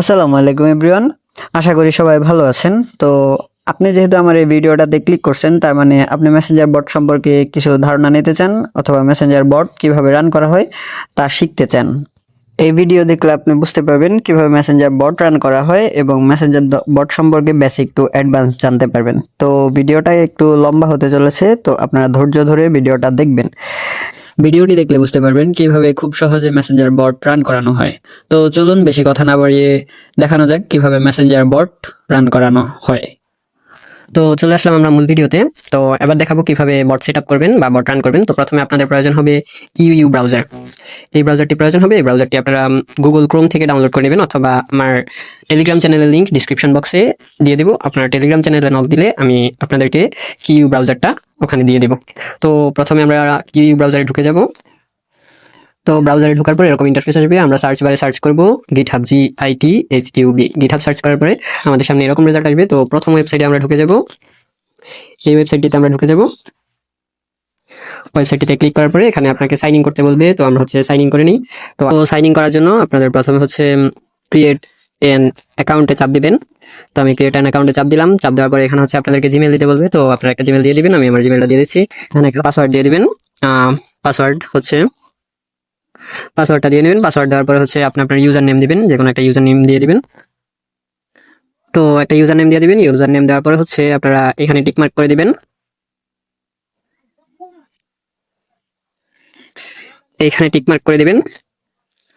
আসসালামু আলাইকুম এভরিওয়ান আশা করি সবাই ভালো আছেন। তো আপনি যেহেতু আমার এই ভিডিওটাতে ক্লিক করছেন, তার মানে আপনি মেসেঞ্জার বট সম্পর্কে কিছু ধারণা নিতে চান অথবা মেসেঞ্জার বট কীভাবে রান করা হয় তা শিখতে চান, এই ভিডিও দেখলে আপনি বুঝতে পারবেন কীভাবে মেসেঞ্জার বট রান করা হয় এবং মেসেঞ্জার বট সম্পর্কে বেসিক টু অ্যাডভান্স জানতে পারবেন। তো ভিডিওটা একটু লম্বা হতে চলেছে, তো আপনারা ধৈর্য ধরে ভিডিওটা দেখবেন। ভিডিওটি দেখলে বুঝতে পারবেন কীভাবে খুব সহজে মেসেঞ্জার বট রান করানো হয়। তো চলুন বেশি কথা না বাড়িয়ে দেখানো যাক কীভাবে মেসেঞ্জার বট রান করানো হয়। তো চলে আসলাম আমরা মূল ভিডিওতে। তো এবার দেখাবো কীভাবে বট সেট করবেন বা বট রান করবেন। তো প্রথমে আপনাদের প্রয়োজন হবে ইউ ব্রাউজার এই ব্রাউজারটি প্রয়োজন হবে, এই ব্রাউজারটি আপনারা গুগল ক্রোম থেকে ডাউনলোড করে নেবেন অথবা আমার টেলিগ্রাম চ্যানেলের লিঙ্ক ডিসক্রিপশন বক্সে দিয়ে দেবো। আপনার টেলিগ্রাম চ্যানেলে নক দিলে আমি আপনাদেরকে কিউ ব্রাউজারটা ওখানে দিয়ে দেবো। তো প্রথমে আমরা কিউ ব্রাউজারে ঢুকে যাব। তো ব্রাউজারে ঢোকার পরে এরকম ইন্টারফেস আসবে। আমরা সার্চ বারে সার্চ করব GitHub G I T H U B GitHub search করার পরে আমাদের সামনে এরকম রেজাল্ট আসবে। তো প্রথম ওয়েবসাইটে আমরা ঢুকে যাব। এই ওয়েবসাইটটিতে আমরা ঢুকে যাব। ওয়েবসাইটটিতে ক্লিক করার পরে এখানে আপনাকে সাইন ইন করতে বলবে। তো আমরা হচ্ছে সাইন ইন করে নিই। তো সাইন ইন করার জন্য আপনাদের প্রথমে হচ্ছে ক্রিয়েট এন অ্যাকাউন্টে চাপ দিবেন। তো আমি ক্রিয়েট অ্যান অ্যাকাউন্টে চাপ দিলাম। চাপ দেওয়ার পরে এখানে হচ্ছে আপনাদেরকে জিমেল দিতে বলবে। তো আপনারা একটা জিমেল দিয়ে দিবেন। আমি আমার জিমেলটা দিয়ে দিচ্ছি। এখানে একটা পাসওয়ার্ড দিয়ে দিবেন। পাসওয়ার্ড হচ্ছে পাসওয়ার্ডটা দিয়ে নেবেন। পাসওয়ার্ড দেওয়ার পরে হচ্ছে আপনি আপনার ইউজার নেম দিবেন, যে কোনো একটা ইউজার নেম দিয়ে দিবেন। তো একটা ইউজার নেম দিয়ে দিবেন ইউজার নেম দেওয়ার পরে হচ্ছে আপনারা এখানে টিকমার্ক করে দিবেন। এইখানে টিক মার্ক করে দিবেন।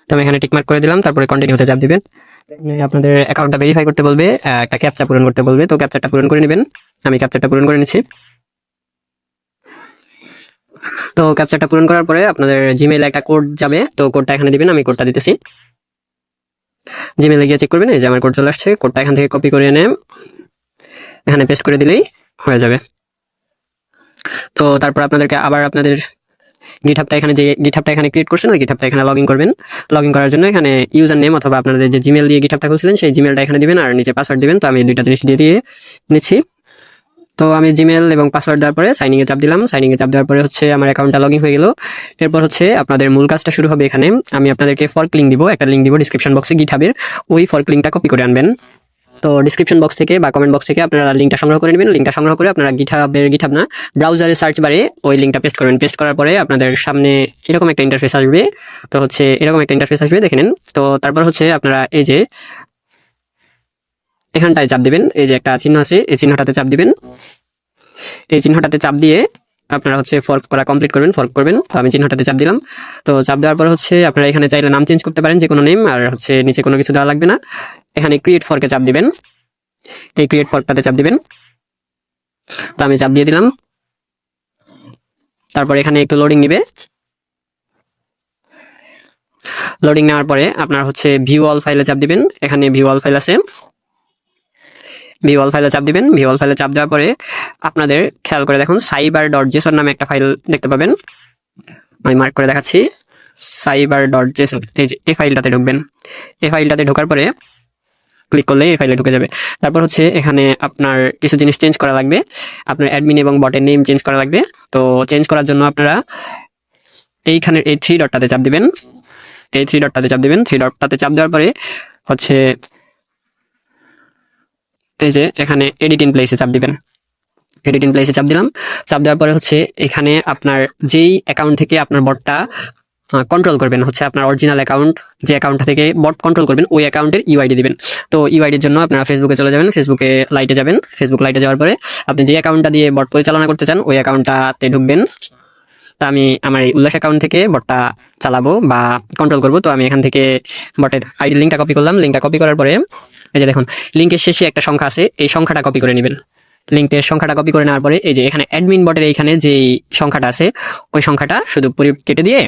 তো আমি এখানে টিকমার্ক করে দিলাম, তারপরে কন্টিনিউতে চাপ দিবেন। আপনাদের অ্যাকাউন্টটা ভেরিফাই করতে বলবে একটা ক্যাপচা পূরণ করতে বলবে। তো ক্যাপচারটা পূরণ করে নেবেন। আমি ক্যাপচারটা পূরণ করে নিচ্ছি। তো ক্যাপচারটা পূরণ করার পরে আপনাদের জিমেইলে একটা কোড যাবে। তো কোডটা এখানে দিবেন, আমি কোডটা দিতেছি। জিমেইলে গিয়ে চেক করবেন, এই যে আমার কোড চলে আসছে কোডটা এখান থেকে কপি করে এনে এখানে পেস্ট করে দিলেই হয়ে যাবে। তো তারপর আপনাদেরকে আবার আপনাদের গিটহাবটা এখানে যে গিটহাবটা এখানে ক্রিয়েট করছেন, ওই গিটহাবটা এখানে লগ ইন করবেন। লগ ইন করার জন্য এখানে ইউজার নেম অথবা আপনাদের যে জিমেল দিয়ে গিটহাবটা খুলছিলেন, সেই জিমেলটা এখানে দিবেন আর নিচে পাসওয়ার্ড দিবেন। তো আমি দুইটা জিনিস দিয়ে দিয়ে নিচ্ছি। তো আমি জিমেল এবং পাসওয়ার্ড দেওয়ার পরে সাইনিং এ চাপ দিলাম। সাইনিং এ চাপ দেওয়ার পরে হচ্ছে আমার অ্যাকাউন্টটা লগ ইন হয়ে গেল। এরপর হচ্ছে আপনাদের মূল কাজটা শুরু হবে এখানে। আমি আপনাদেরকে ফর্ক লিঙ্ক দিব। একটা লিঙ্ক দিব ডিসক্রিপশন বক্সে গিটহাবের ওই ফর্ক লিঙ্কটা কপি করে আনবেন। তো ডিসক্রিপশন বক্স থেকে বা কমেন্ট বক্স থেকে আপনারা লিঙ্কটা সংগ্রহ করে নেবেন। লিঙ্কটা সংগ্রহ করে আপনারা গিটহাবের গিটহাব না ব্রাউজারে সার্চ বারে ওই লিঙ্কটা পেস্ট করবেন। পেস্ট করার পরে আপনাদের সামনে এরকম একটা ইন্টারফেস আসবে। তো হচ্ছে এরকম একটা ইন্টারফেস আসবে, দেখে নেন। তো তারপর হচ্ছে আপনারা এই যে এখানটায় চাপ দিবেন। এই যে একটা চিহ্ন আছে, এই চিহ্নটাতে চাপ দিবেন। এই চিহ্নটাতে চাপ দিয়ে আপনারা হচ্ছে ফর্ক করা কমপ্লিট করবেন ফর্ক করবেন। তো আমি চিহ্নটাতে চাপ দিলাম। তো চাপ দেওয়ার পর হচ্ছে আপনারা এখানে চাইলে নাম চেঞ্জ করতে পারেন যে কোনো নেম আর হচ্ছে নিচে কোনো কিছু দেওয়া লাগবে না। এখানে ক্রিয়েট ফর্কে চাপ দিবেন। এই ক্রিয়েট ফর্কটাতে চাপ দিবেন। তো আমি চাপ দিয়ে দিলাম। তারপর এখানে একটু লোডিং নিবে লোডিং নেওয়ার পরে আপনার হচ্ছে ভিউ অল ফাইলে চাপ দিবেন। এখানে ভিউ অল ফাইল আছে। ভিউ অল ফাইলে চাপ দিবেন। ভিউ অল ফাইলে চাপ দেওয়ার পরে আপনাদের খেয়াল করে দেখুন সাইবার ডট জেসন নামে একটা ফাইল দেখতে পাবেন। আমি মার্ক করে দেখাচ্ছি সাইবার ডট জেসন এই যে, এই ফাইলটাতে ঢুকবেন। এই ফাইলটাতে ঢোকার পরে ক্লিক করলে এই ফাইলে ঢুকে যাবে। তারপর হচ্ছে এখানে আপনার কিছু জিনিস চেঞ্জ করা লাগবে। আপনার অ্যাডমিন এবং বটের নেম চেঞ্জ করা লাগবে। তো চেঞ্জ করার জন্য আপনারা এইখানে এই থ্রি ডটটাতে চাপ দিবেন। এই থ্রি ডটটাতে চাপ দিবেন। থ্রি ডটটাতে চাপ দেওয়ার পরে হচ্ছে এই যে এখানে এডিট প্লেসে চাপ দিবেন। এডিট প্লেসে চাপ দিলাম। চাপ দেওয়ার পরে হচ্ছে এখানে আপনার যেই অ্যাকাউন্ট থেকে আপনার বটটা কন্ট্রোল করবেন, হচ্ছে আপনার অরিজিনাল অ্যাকাউন্ট যে অ্যাকাউন্টটা থেকে বট কন্ট্রোল করবেন, ওই অ্যাকাউন্টের ইউআইডি দিবেন। তো ইউআইডির জন্য আপনারা ফেসবুকে চলে যাবেন ফেসবুকে লাইটে যাবেন। ফেসবুক লাইটে যাওয়ার পরে আপনি যে অ্যাকাউন্টটা দিয়ে বট পরিচালনা করতে চান, ওই অ্যাকাউন্টটাতে ঢুকবেন। তা আমি আমার এই উল্লাস অ্যাকাউন্ট থেকে বটটা চালাবো বা কন্ট্রোল করব। তো আমি এখান থেকে বটের আইডি লিঙ্কটা কপি করলাম। লিঙ্কটা কপি করার পরে এই যে দেখুন লিঙ্কের শেষে একটা সংখ্যা আছে, এই সংখ্যাটা কপি করে নেবেন। লিঙ্কের সংখ্যাটা কপি করে নেওয়ার পরে এই যে এখানে অ্যাডমিন বটের এইখানে যে সংখ্যাটা আছে, ওই সংখ্যাটা শুধু কেটে দিয়ে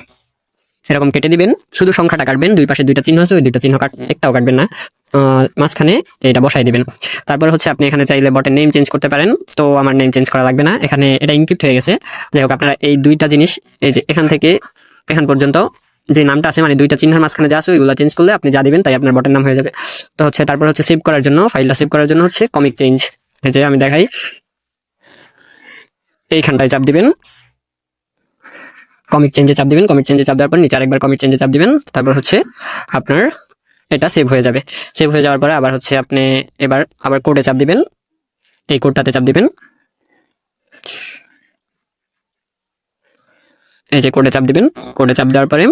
এরকম কেটে দিবেন। শুধু সংখ্যাটা কাটবেন, দুই পাশে দুইটা চিহ্ন আছে, ওই দুইটা চিহ্ন কাট একটাও কাটবেন না। মাঝখানে এটা বসাই দিবেন। তারপর হচ্ছে আপনি এখানে চাইলে বটের নেম চেঞ্জ করতে পারেন। তো আমার নেম চেঞ্জ করা লাগবে না। এখানে এটা ইনক্রিপ্ট হয়ে গেছে। যাই হোক, আপনারা এই দুইটা জিনিস এই যে এখান থেকে এখান পর্যন্ত যে নামটা আছে মানে দুইটা চিহ্নের মাঝখানে যা আছে, ওইগুলো চেঞ্জ করলে আপনি যা দিবেন তাই আপনার বটের নাম হয়ে যাবে। তো হচ্ছে তারপর হচ্ছে সেভ করার জন্য ফাইলটা সেভ করার জন্য হচ্ছে কমিক চেঞ্জ এই যে আমি দেখাই। এইখানটায় চাপ দিবেন। কমিক চেঞ্জে চাপ দিবেন কমিক চেঞ্জে চাপ দেওয়ার পর নিচে আরেকবার কমিক চেঞ্জে চাপ দিবেন। তারপর হচ্ছে আপনার এটা সেভ হয়ে যাবে। সেভ হয়ে যাওয়ার পরে আবার হচ্ছে আপনি এবার আবার কোডে চাপ দিবেন। এই কোডটাতে চাপ দিবেন। এই যে কোডে চাপ দিবেন। কোডে চাপ দেওয়ার পরে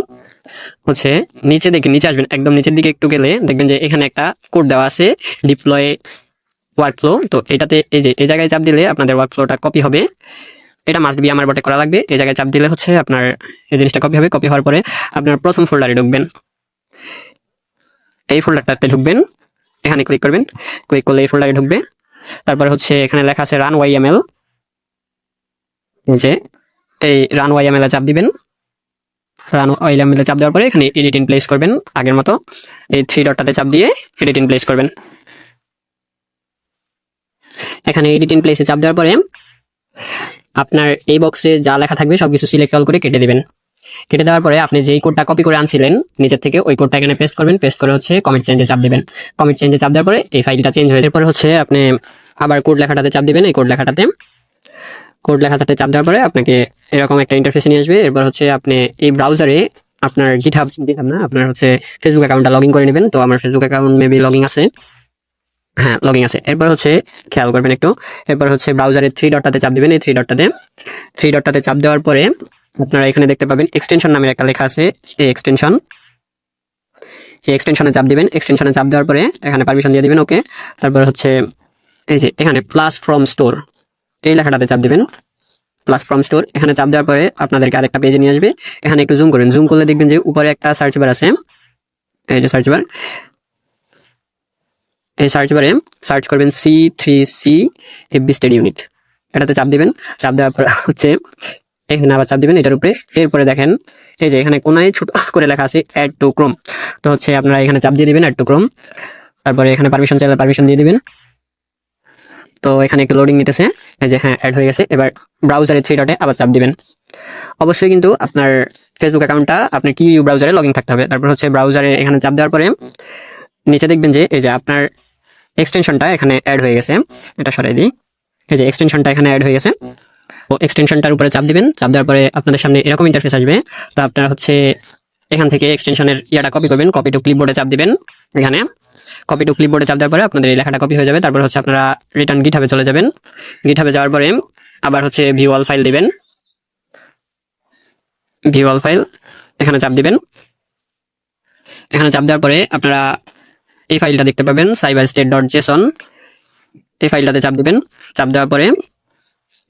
হচ্ছে নিচে দেখে নিচে আসবেন, একদম নিচের দিকে একটু গেলে দেখবেন যে এখানে একটা কোড দেওয়া আছে ডিপ্লয় ওয়ার্কফ্লো তো এটাতে এই যে, এই জায়গায় চাপ দিলে আপনাদের ওয়ার্কফ্লোটা কপি হবে। এটা মাস্ট বি আমার বটে করা লাগবে। এই জায়গায় চাপ দিলে হচ্ছে আপনার এই জিনিসটা কপি হবে। কপি হওয়ার পরে আপনার প্রথম ফোল্ডারে ঢুকবেন। এই ফোল্ডারটাতে ঢুকবেন। এখানে ক্লিক করবেন। ক্লিক করলে এই ফোল্ডারে ঢুকবে। তারপরে হচ্ছে এখানে লেখা আছে রান ওয়াই এম এল এই যে, এই রান ওয়াই এম এল চাপ দিবেন। এম এল চাপ দেওয়ার পরে এখানে এডিট ইন প্লেস করবেন, আগের মতো। এই থ্রি ডটটাতে চাপ দিয়ে এডিট ইন প্লেস করবেন। এখানে এডিট ইন প্লেসে চাপ দেওয়ার পরে আপনার এই বক্সে যা লেখা থাকবে সব কিছু সিলেক্ট অল করে কেটে দিবেন। কেটে দেওয়ার পরে আপনি যেই কোডটা কপি করে আনছিলেন, নিজের থেকে ওই কোডটা এখানে পেস্ট করবেন পেস্ট করে হচ্ছে কমিট চেঞ্জে চাপ দিবেন। কমিট চেঞ্জে চাপ দেওয়ার পরে এই ফাইলটা চেঞ্জ হয়ে পরে হচ্ছে আপনি আবার কোড লেখাটাতে চাপ দিবেন, এই কোড লেখাটাতে। কোড লেখাটাতে চাপ দেওয়ার পরে আপনাকে এরকম একটা ইন্টারফেসে নিয়ে আসবে। এরপর হচ্ছে আপনি এই ব্রাউজারে আপনার গিটহাব গিটহাব না, আপনার হচ্ছে ফেসবুক অ্যাকাউন্টটা লগ ইন করে নেবেন। তো আমার Facebook account maybe log in আছে। হ্যাঁ লগ ইন আছে। এরপর হচ্ছে খেয়াল করবেন একটু। এরপর হচ্ছে ব্রাউজারে থ্রি ডটটাতে চাপ দিবেন। এই থ্রি ডটটাতে থ্রি ডটটাতে চাপ দেওয়ার পরে আপনারা এখানে দেখতে পাবেন এক্সটেনশন নামের একটা লেখা আছে, এই এক্সটেনশন এই এক্সটেনশনে চাপ দিবেন। এক্সটেনশনে চাপ দেওয়ার পরে এখানে পারমিশন দিয়ে দিবেন ওকে তারপর হচ্ছে এই যে এখানে প্লাস ফ্রম স্টোর এই লেখাটাতে চাপ দিবেন প্লাস ফ্রম স্টোর এখানে চাপ দেওয়ার পরে আপনাদেরকে আরেকটা পেজে নিয়ে আসবে। এখানে একটু জুম করেন জুম করলে দেখবেন যে উপরে একটা সার্চ বার আছে, এই যে সার্চ বার এই সার্চ বারে সার্চ করবেন C three C FB state unit এটাতে চাপ দিবেন, চাপ দেওয়ার পর হচ্ছে এখানে আবার চাপ দিবেন এটার উপরে। এরপরে দেখেন, এই যে এখানে কোনায় ছোট করে লেখা আছে অ্যাড টু ক্রোম তো হচ্ছে আপনারা এখানে চাপ দিয়ে দিবেন অ্যাড টু ক্রোম তারপরে এখানে পারমিশন চাইলে পারমিশন দিয়ে দিবেন। তো এখানে একটু লোডিং নিতেছে। যে হ্যাঁ অ্যাড হয়ে গেছে। এবার ব্রাউজারের থ্রি ডটে আবার চাপ দিবেন। অবশ্যই কিন্তু আপনার ফেসবুক অ্যাকাউন্টটা আপনার কি ব্রাউজারে লগ ইন থাকতে হবে? তারপর হচ্ছে ব্রাউজারে এখানে চাপ দেওয়ার পরে নিচে দেখবেন যে, এই যে আপনার এক্সটেনশনটা এখানে অ্যাড হয়ে গেছে। এটা সরাই দিই। এই যে এক্সটেনশনটা এখানে অ্যাড হয়ে গেছে। ও এক্সটেনশনটার উপরে চাপ দিবেন। চাপ দেওয়ার পরে আপনাদের সামনে এরকম ইন্টারফেস আসবে। তো আপনারা হচ্ছে এখান থেকে এক্সটেনশনের ইয়াটা কপি করবেন। কপি টু ক্লিপবোর্ডে চাপ দিবেন। এখানে। কপি টু ক্লিপবোর্ডে চাপ দেওয়ার পরে আপনাদের এই লেখাটা কপি হয়ে যাবে। তারপর হচ্ছে আপনারা রিটার্ন গিটহাবে চলে যাবেন। গিটহাবে যাওয়ার পরে আবার হচ্ছে ভিউ অল ফাইল দিবেন। ভিউ অল ফাইল এখানে চাপ দিবেন। এখানে চাপ দেওয়ার পরে আপনারা এই ফাইলটা দেখতে পাবেন সাইবার স্টেট ডট জেসন এই ফাইলটাতে চাপ দিবেন। চাপ দেওয়ার পরে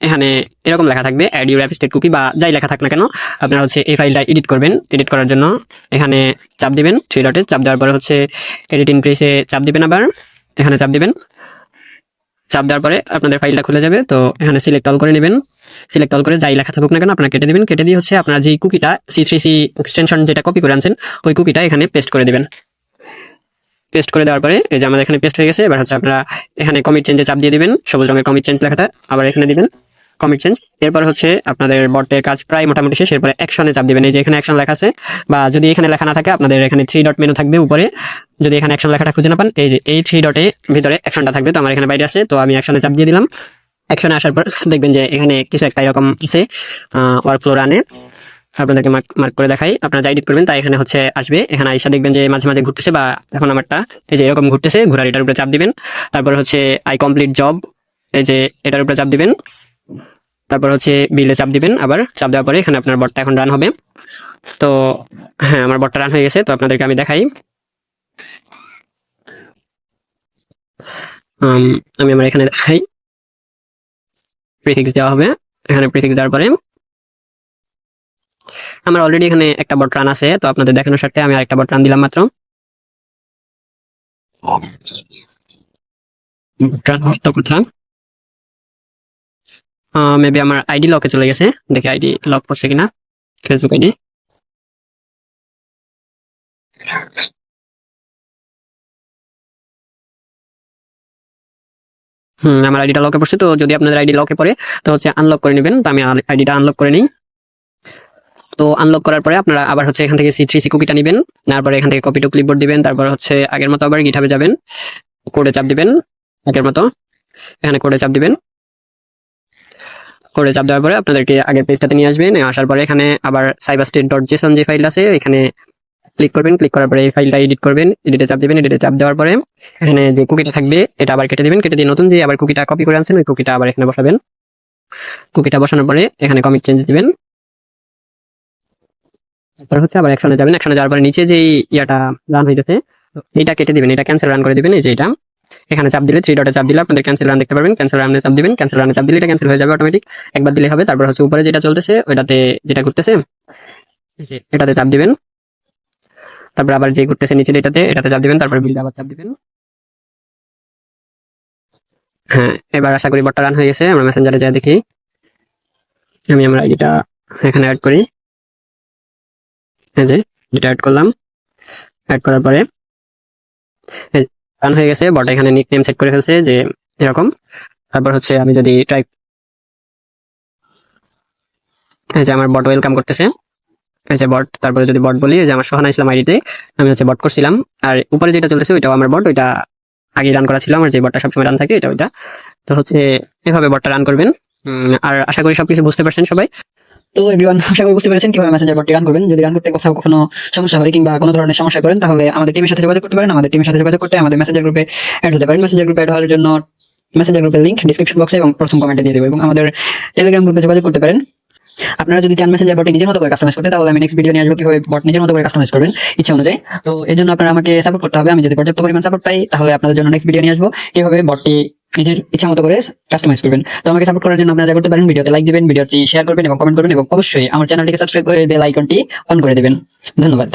এখানে এরকম লেখা থাকবে add your app state cookie বা যাই লেখা থাক না কেন, আপনারা হচ্ছে এই ফাইলটা এডিট করবেন। এডিট করার জন্য এখানে চাপ দিবেন থ্রি ডটে চাপ দেওয়ার পরে হচ্ছে এডিট ইন প্রেসে চাপ দিবেন আবার। এখানে চাপ দিবেন। চাপ দেওয়ার পরে আপনাদের ফাইলটা খুলে যাবে। তো এখানে সিলেক্ট অল করে নেবেন। সিলেক্ট অল করে যাই লেখা থাকুক না কেন, আপনারা কেটে দেবেন। কেটে দিয়ে হচ্ছে আপনারা যেই কুকিটা সি থ্রি সি এক্সটেনশন যেটা কপি করে আনছেন, ওই কুকিটা এখানে পেস্ট করে দেবেন। পেস্ট করে দেওয়ার পরে এই যে আমাদের এখানে পেস্ট হয়ে গেছে, এবার হচ্ছে আপনারা এখানে কমিট চেঞ্জে চাপ দিয়ে দিবেন। সবুজ রঙের কমিট চেঞ্জ লেখাটা আবার এখানে দিবেন। কমিট চেঞ্জ এরপর হচ্ছে আপনাদের বটের কাজ প্রায় মোটামুটি শেষ। এরপরে অ্যাকশনে চাপ দিবেন। এই যে এখানে অ্যাকশন লেখা আছে, বা যদি এখানে লেখা না থাকে, আপনাদের এখানে থ্রি ডট মেনু থাকবে উপরে। যদি এখানে অ্যাকশন লেখাটা খুঁজে না পান, এই যে এই থ্রি ডটে ভিতরে অ্যাকশনটা থাকবে। তো আমার এখানে বাইরে আছে, তো আমি অ্যাকশনে চাপ দিয়ে দিলাম। অ্যাকশনে আসার পর দেখবেন যে এখানে কিছু একটা এরকম আছে ওয়ার্কফ্লো রানে আপনাদেরকে মার্ক মার্ক করে দেখাই। আপনারা যা এডিট করবেন তাই এখানে হচ্ছে আসবে। এখানে আইসা দেখবেন যে মাঝে মাঝে ঘুরতেছে, বা এখন আমারটা এই যে এরকম ঘুরতেছে ঘোরার এটার উপরে চাপ দিবেন। তারপর হচ্ছে আই কমপ্লিট জব এই যে এটার উপরে চাপ দিবেন। তারপর হচ্ছে বিলে চাপ দিবেন আবার চাপ দেওয়ার পরে এখানে আপনার বটটা এখন রান হবে। তো হ্যাঁ আমার বটটা রান হয়ে গেছে তো আপনাদেরকে আমি দেখাই। আমি আমার এখানে দেখাই। প্রিফিক্স দেওয়া হবে এখানে প্রিফিক্স দেওয়ার পরে। আমার অলরেডি এখানে একটা বট রান আছে তো আপনাদের দেখানোর স্বার্থে আমি আরেকটা বট রান দিলাম মাত্র। কথা। মেবি আমার আইডি লকে চলে গেছে। দেখি আইডি লক করছে কিনা। ফেসবুক আইডি হুম, আমার আইডিটা লকে পড়ছে, তো যদি আপনাদের আইডি লকে পড়ে, তো হচ্ছে আনলক করে নেবেন। তো আমি আইডিটা আনলক করে নিই। তো আনলক করার পরে আপনারা আবার হচ্ছে এখান থেকে সি থ্রি সি কুকিটা নেবেন। তারপরে এখান থেকে কপি টু ক্লিপবোর্ড দিবেন। তারপর হচ্ছে আগের মতো আবার গিঠাবে যাবেন। কোডে চাপ দিবেন। আগের মতো। এখানে কোডে চাপ দিবেন। কোডে চাপ দেওয়ার পরে আপনাদেরকে আগের পেজটাতে নিয়ে আসবেন আসার পরে এখানে আবার সাইবার স্টেট ডট জেসন যে ফাইল আছে, এখানে ক্লিক করবেন। ক্লিক করার পরে এই ফাইলটা এডিট করবেন। এডিটে চাপ দেবেন। এডিটে চাপ দেওয়ার পরে এখানে যে কুকিটা থাকবে, এটা আবার কেটে দিবেন। কেটে দিয়ে নতুন যে আবার কুকিটা কপি করে আনছেন, ওই কুকিটা আবার এখানে বসাবেন। কুকিটা বসানোর পরে এখানে কমিক চেঞ্জ দিবেন। তারপর হচ্ছে আবার একশনে যাবেন। একশনে যাওয়ার পরে নিচে যে ইয়াটা রান হইতেছে এটা কেটে দিবেন। এটা ক্যান্সেল রান করে দিবেন। এই যে এটা। এখানে চাপ দিলে থ্রি ডটে চাপ দিলে আপনাদের ক্যান্সেল রান দেখতে পারবেন। ক্যান্সেল রানে চাপ দিবেন ক্যান্সেল রানে চাপ দিলে এটা ক্যান্সেল হয়ে যাবে অটোমেটিক একবার দিলে হবে, তারপর হচ্ছে উপরে যেটা চলতেছে, ওইটাতে যেটা ঘুরতেছে এটাতে চাপ দিবেন। তারপর আবার যে ঘুরতেছে নিচে এটাতে এটাতে চাপ দিবেন, তারপর বিলটা আবার চাপ দিবেন। হ্যাঁ এবার আশা করি বটটা রান হয়ে গেছে, আমরা মেসেঞ্জারে যা দেখি। আমি আমার আইডিটা এখানে অ্যাড করি। এই যে যেটা অ্যাড করলাম। অ্যাড করার পরে রান হয়ে গেছে বট এখানে নিক নেম সেট করে ফেলছে যে এরকম। তারপর হচ্ছে আমি যদি ট্রাই এই যে আমার বট ওয়েলকাম করতেছে, এই যে বট তারপরে যদি বট বলি যে আমার সোহানা ইসলাম আইডিতে আমি হচ্ছে বট করছিলাম। আর উপরে যেটা চলতেছে, ওইটাও আমার বট ওইটা আগে রান করা ছিল, আমার যে বটটা সবসময় রান থাকে, এটা ওইটা। তো হচ্ছে এভাবে বটটা রান করবেন। আর আশা করি সবকিছু বুঝতে পারছেন সবাই। তো এভরিওয়ান আশা করি বুঝতে পেরেছেন কীভাবে মেসেঞ্জার বটটি রান করবেন। যদি রান করতে কোথাও কখনো সমস্যা হয় কিংবা কোনো ধরনের সমস্যা করেন, তাহলে আমাদের টিমের সাথে যোগাযোগ করতে পারেন। আমাদের টিমের সাথে যোগাযোগ করতে আমাদের মেসেঞ্জার গ্রুপে অ্যাড হতে পারেন। মেসেঞ্জার গ্রুপে অ্যাড হওয়ার জন্য মেসেঞ্জার গ্রুপের লিংক ডিসক্রিপশন বক্সে এবং প্রথম কমেন্টে দিয়ে দেবো এবং আমাদের টেলিগ্রাম গ্রুপে যোগাযোগ করতে পারেন। আপনারা যদি চান মেসেঞ্জার বটে নিজের মতো করে কাস্টমাইজ করতে, তাহলে আমি নেক্সট ভিডিও নিয়ে আসব কীভাবে বট নিজের মতো করে কাস্টমাইজ করবেন, ইচ্ছা অনুযায়ী। তো এই জন্য আপনারা আমাকে সাপোর্ট করতে হবে। আমি যদি পর্যাপ্ত পরিমাণ সাপোর্ট পাই, তাহলে আপনাদের জন্য নেক্সট ভিডিও নিয়ে আসব। কীভাবে বটটি নিজের ইচ্ছা মতো করে কাস্টমাইজ করবেন। তো আমাকে সাপোর্ট করার জন্য আপনারা যা করতে পারেন, ভিডিওতে লাইক দিবেন, ভিডিওটি শেয়ার করবেন এবং কমেন্ট করবেন এবং অবশ্যই আমার চ্যানেলটিকে সাবস্ক্রাইব করে বেল আইকনটি অন করে দেবেন। ধন্যবাদ।